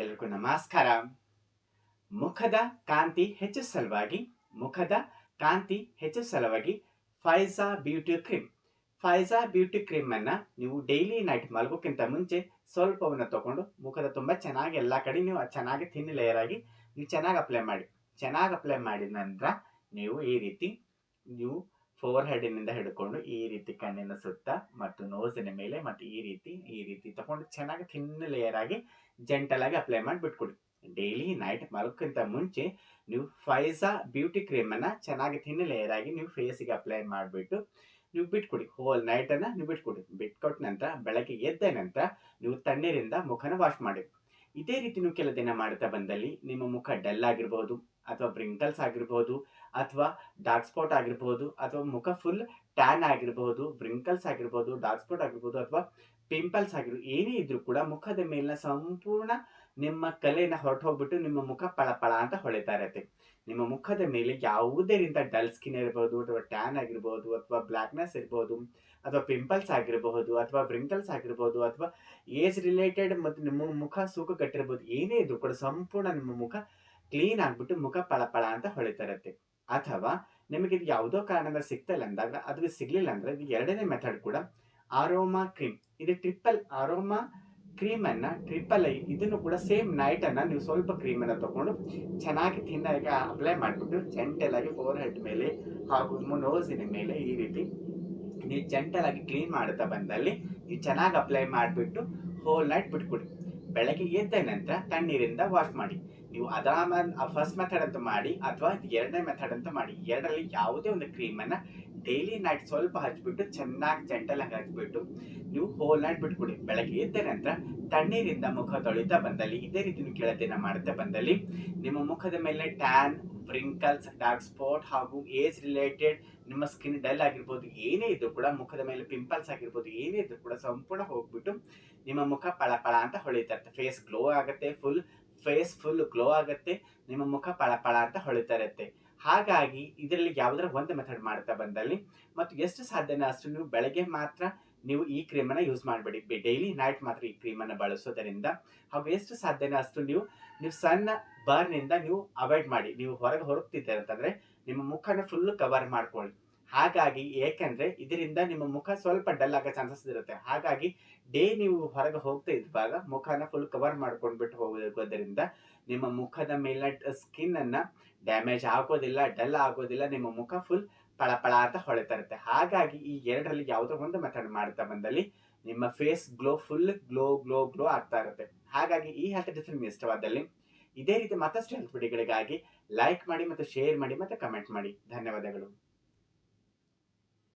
ಎಲ್ರಿಗೂ ನಮಸ್ಕಾರ. ಮುಖದ ಕಾಂತಿ ಹೆಚ್ಚು ಸಲುವಾಗಿ, ಮುಖದ ಕಾಂತಿ ಹೆಚ್ಚು ಸಲುವಾಗಿ Faiza beauty cream Faiza beauty ಕ್ರೀಮನ್ನು ನೀವು ಡೈಲಿ ನೈಟ್ ಮಲಗೋಕ್ಕಿಂತ ಮುಂಚೆ ಸ್ವಲ್ಪವನ್ನು ತಗೊಂಡು ಮುಖದ ತುಂಬ ಚೆನ್ನಾಗಿ ಎಲ್ಲ ಕಡೆ ನೀವು ಚೆನ್ನಾಗಿ ತಿನ್ ಲೇಯರ್ ಆಗಿ ನೀವು ಚೆನ್ನಾಗಿ ಅಪ್ಲೈ ಮಾಡಿ. ಚೆನ್ನಾಗಿ ಅಪ್ಲೈ ಮಾಡಿದ ನಂತರ ನೀವು ಈ ರೀತಿ ನೀವು ಫೋರ್ ಹೆಡ್ನಿಂದ ಹಿಡ್ಕೊಂಡು ಈ ರೀತಿ ಕಣ್ಣಿನ ಸುತ್ತ ಮತ್ತು ನೋಸಿನ ಮೇಲೆ ಮತ್ತು ಈ ರೀತಿ ಈ ರೀತಿ ತಗೊಂಡು ಚೆನ್ನಾಗಿ ಥಿನ್ ಲೇಯರ್ ಆಗಿ ಜೆಂಟಲ್ ಆಗಿ ಅಪ್ಲೈ ಮಾಡಿ ಬಿಟ್ಕೊಡಿ. ಡೈಲಿ ನೈಟ್ ಮಲಕ್ಕಿಂತ ಮುಂಚೆ ನೀವು ಫೈಸಾ ಬ್ಯೂಟಿ ಕ್ರೀಮನ್ನು ಚೆನ್ನಾಗಿ ಥಿನ್ ಲೇಯರ್ ಆಗಿ ನೀವು ಫೇಸಿಗೆ ಅಪ್ಲೈ ಮಾಡಿಬಿಟ್ಟು ನೀವು ಬಿಟ್ಕೊಡಿ. ಹೋಲ್ ನೈಟನ್ನು ನೀವು ಬಿಟ್ಕೊಡಿ. ಬಿಟ್ಕೊಟ್ಟ ನಂತರ ಬೆಳಗ್ಗೆ ಎದ್ದ ನಂತರ ನೀವು ತಣ್ಣೀರಿಂದ ಮುಖನ ವಾಶ್ ಮಾಡಿ. ಇದೇ ರೀತಿನೂ ಕೆಲ ದಿನ ಮಾಡ್ತಾ ಬಂದಲ್ಲಿ ನಿಮ್ಮ ಮುಖ ಡಲ್ ಆಗಿರ್ಬೋದು, ಅಥವಾ ಬ್ರಿಂಕಲ್ಸ್ ಆಗಿರ್ಬೋದು, ಅಥವಾ ಡಾರ್ಕ್ ಸ್ಪಾಟ್ ಆಗಿರ್ಬೋದು, ಅಥವಾ ಮುಖ ಫುಲ್ ಟ್ಯಾನ್ ಆಗಿರ್ಬೋದು ಬ್ರಿಂಕಲ್ಸ್ ಆಗಿರ್ಬೋದು ಡಾರ್ಕ್ ಸ್ಪಾಟ್ ಆಗಿರ್ಬೋದು ಅಥವಾ ಪಿಂಪಲ್ಸ್ ಆಗಿರ್ಬೋದು ಏನೇ ಇದ್ರೂ ಕೂಡ ಮುಖದ ಮೇಲಿನ ಸಂಪೂರ್ಣ ನಿಮ್ಮ ಕಲೆನ ಹೊರಟು ಹೋಗ್ಬಿಟ್ಟು ನಿಮ್ಮ ಮುಖ ಪಳ ಪಳ ಅಂತ ಹೊಳಿತಾ ಇರತ್ತೆ. ನಿಮ್ಮ ಮುಖದ ಮೇಲೆ ಯಾವುದೇ ರೀತಿಯ ಡಲ್ ಸ್ಕಿನ್ ಇರ್ಬೋದು ಅಥವಾ ಟ್ಯಾನ್ ಆಗಿರ್ಬೋದು ಅಥವಾ ಬ್ಲ್ಯಾಕ್ನೆಸ್ ಇರ್ಬೋದು ಅಥವಾ ಪಿಂಪಲ್ಸ್ ಆಗಿರಬಹುದು ಅಥವಾ ಬ್ರಿಂಕಲ್ಸ್ ಆಗಿರ್ಬೋದು ಅಥವಾ ಏಜ್ ರಿಲೇಟೆಡ್ ಮತ್ತು ನಿಮ್ಮ ಮುಖ ಸೂಕು ಕಟ್ಟಿರ್ಬೋದು ಏನೇ ಇದ್ರೂ ಕೂಡ ಸಂಪೂರ್ಣ ನಿಮ್ಮ ಮುಖ ಕ್ಲೀನ್ ಆಗ್ಬಿಟ್ಟು ಮುಖ ಪಳ ಪಳ ಅಂತ ಹೊಳಿತಾ ಇರತ್ತೆ. ಅಥವಾ ನಿಮಗೆ ಇದು ಯಾವುದೋ ಕಾರಣದಿಂದ ಸಿಗ್ತಾ ಅಂದಾಗ ಅದು ಸಿಗ್ಲಿಲ್ಲ ಅಂದ್ರೆ ಇದು ಎರಡನೇ ಮೆಥಡ್ ಕೂಡ ಆರೋಮಾ ಕ್ರೀಮ್ ಇದು ಟ್ರಿಪಲ್ ಆರೋಮಾ ಕ್ರೀಮ್ ಅನ್ನ ಟ್ರಿಪಲ್ ಐ ಇದನ್ನು ಕೂಡ ಸೇಮ್ ನೈಟ್ ಅನ್ನ ನೀವು ಸ್ವಲ್ಪ ಕ್ರೀಮ್ ಅನ್ನ ತಗೊಂಡು ಚೆನ್ನಾಗಿ ತಿನ್ನಾಗಿ ಅಪ್ಲೈ ಮಾಡಿಬಿಟ್ಟು ಜೆಂಟಲ್ ಆಗಿ ಫೋರ್ ಹೆಡ್ ಮೇಲೆ ಹಾಗೂ ನೋಸಿನ ಮೇಲೆ ಈ ರೀತಿ ನೀವು ಜೆಂಟಲ್ ಆಗಿ ಕ್ಲೀನ್ ಮಾಡುತ್ತಾ ಬಂದಲ್ಲಿ ನೀವು ಚೆನ್ನಾಗಿ ಅಪ್ಲೈ ಮಾಡಿಬಿಟ್ಟು ಹೋಲ್ ನೈಟ್ ಬಿಟ್ಕೊಡಿ ಬೆಳಗ್ಗೆ ಎದ್ದ ನಂತರ ತಣ್ಣೀರಿಂದ ವಾಶ್ ಮಾಡಿ. ನೀವು ಅದಾಮ ಫಸ್ಟ್ ಮೆಥಡ್ ಅಂತ ಮಾಡಿ ಅಥವಾ ಎರಡನೇ ಮೆಥಡ್ ಅಂತ ಮಾಡಿ. ಎರಡರಲ್ಲಿ ಯಾವುದೇ ಒಂದು ಕ್ರೀಮನ್ನು ಡೈಲಿ ನೈಟ್ ಸ್ವಲ್ಪ ಹಚ್ಬಿಟ್ಟು ಚೆನ್ನಾಗಿ ಜಂಟಲಾಗಿ ಹಚ್ಬಿಟ್ಟು ನೀವು ಹೋಲ್ ನೈಟ್ ಬಿಟ್ಕೊಡಿ. ಬೆಳಗ್ಗೆ ಎದ್ದ ನಂತರ ತಣ್ಣೀರಿಂದ ಮುಖ ತೊಳಿತಾ ಬಂದಲ್ಲಿ, ಇದೇ ರೀತಿ ನೀವು ಮಾಡುತ್ತಾ ಬಂದಲ್ಲಿ ನಿಮ್ಮ ಮುಖದ ಮೇಲೆ ಟ್ಯಾನ್ ವ್ರಿಂಕಲ್ಸ್ ಡಾರ್ಕ್ ಸ್ಪಾಟ್ ಹಾಗೂ ಏಜ್ ರಿಲೇಟೆಡ್ ನಿಮ್ಮ ಸ್ಕಿನ್ ಡಲ್ ಆಗಿರ್ಬೋದು, ಏನೇ ಇದ್ರೂ ಕೂಡ ಮುಖದ ಮೇಲೆ ಪಿಂಪಲ್ಸ್ ಆಗಿರ್ಬೋದು, ಏನೇ ಇದ್ರೂ ಕೂಡ ಸಂಪೂರ್ಣ ಹೋಗ್ಬಿಟ್ಟು ನಿಮ್ಮ ಮುಖ ಪಳ ಪಳ ಅಂತ ಹೊಳಿತಾ ಇರುತ್ತೆ. ಫೇಸ್ ಗ್ಲೋ ಆಗುತ್ತೆ ಫುಲ್ ಫೇಸ್ ಫುಲ್ ಗ್ಲೋ ಆಗುತ್ತೆ, ನಿಮ್ಮ ಮುಖ ಪಳ ಪಳ ಅಂತ ಹೊಳಿತಾ ಇರುತ್ತೆ. ಹಾಗಾಗಿ ಇದರಲ್ಲಿ ಯಾವುದರ ಒಂದು ಮೆಥಡ್ ಮಾಡ್ತಾ ಬಂದಲ್ಲಿ, ಮತ್ತು ಎಷ್ಟು ಸಾಧ್ಯನೋ ಅಷ್ಟು ನೀವು ಬೆಳಗ್ಗೆ ಮಾತ್ರ ನೀವು ಈ ಕ್ರೀಮನ್ನು ಯೂಸ್ ಮಾಡಬೇಡಿ. ಡೈಲಿ ನೈಟ್ ಮಾತ್ರ ಈ ಕ್ರೀಮನ್ನು ಬಳಸೋದರಿಂದ ಹಾಗೂ ಎಷ್ಟು ಸಾಧ್ಯನೋ ಅಷ್ಟು ನೀವು ನೀವು ಸಣ್ಣ ಬರ್ನಿಂದ ನೀವು ಅವಾಯ್ಡ್ ಮಾಡಿ. ನೀವು ಹೊರಗೆ ಹೊರಗ್ತಿದ್ದೀರ ಅಂತಂದರೆ ನಿಮ್ಮ ಮುಖನ ಫುಲ್ ಕವರ್ ಮಾಡ್ಕೊಳ್ಳಿ. ಹಾಗಾಗಿ ಏಕೆಂದ್ರೆ ಇದರಿಂದ ನಿಮ್ಮ ಮುಖ ಸ್ವಲ್ಪ ಡಲ್ ಆಗೋ ಚಾನ್ಸಸ್ ಇರುತ್ತೆ. ಹಾಗಾಗಿ ಡೇ ನೀವು ಹೊರಗೆ ಹೋಗ್ತಾ ಇದ್ದಾಗ ಮುಖನ ಫುಲ್ ಕವರ್ ಮಾಡ್ಕೊಂಡ್ಬಿಟ್ಟು ಹೋಗೋದ್ರಿಂದ ನಿಮ್ಮ ಮುಖದ ಮೇಲಿನ ಸ್ಕಿನ್ ಅನ್ನ ಡ್ಯಾಮೇಜ್ ಆಗೋದಿಲ್ಲ ಡಲ್ ಆಗೋದಿಲ್ಲ, ನಿಮ್ಮ ಮುಖ ಫುಲ್ ಪಳ ಪಳ ಅಂತ ಹೊಳಿತಾ ಇರುತ್ತೆ ಹಾಗಾಗಿ ಈ ಎರಡರಲ್ಲಿ ಯಾವುದೋ ಒಂದು ಮೆಥಡ್ ಮಾಡ್ತಾ ಬಂದಲ್ಲಿ ನಿಮ್ಮ face glow full glow glow glow ಆಗ್ತಾ ಇರುತ್ತೆ. ಹಾಗಾಗಿ ಈ ಹೆಲ್ತ್ ಟಿಪ್ಸ್ ನಿಮ್ಗೆ ಇಷ್ಟವಾದಲ್ಲಿ ಇದೇ ರೀತಿ ಮತ್ತಷ್ಟು ಹೆಲ್ತ್ ವಿಡಿಯೋಗಳಿಗಾಗಿ ಲೈಕ್ ಮಾಡಿ ಮತ್ತು ಶೇರ್ ಮಾಡಿ ಮತ್ತು ಕಮೆಂಟ್ ಮಾಡಿ. ಧನ್ಯವಾದಗಳು.